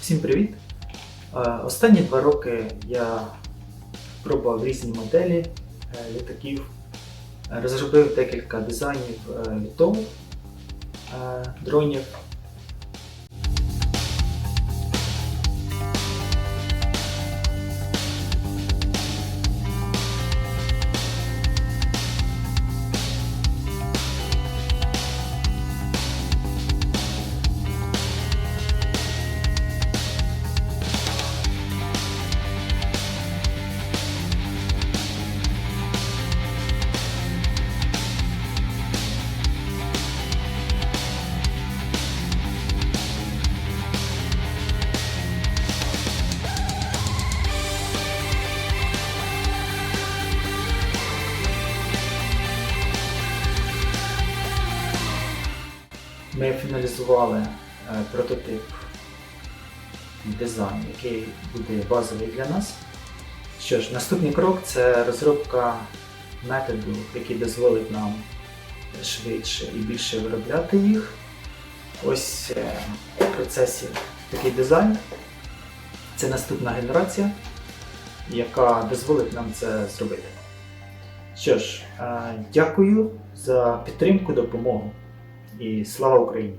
Всім привіт! Е, Останні два роки я пробував різні моделі е, літаків, розробив декілька дизайнів літов е, дронів. Ми фіналізували е, прототип дизайн, який буде базовий для нас. Що ж, наступний крок це розробка методу, який дозволить нам швидше і більше виробляти їх. Ось е, в процесі такий дизайн. Це наступна генерація, яка дозволить нам це зробити. Що ж, е, дякую за підтримку, допомогу і слава Україні!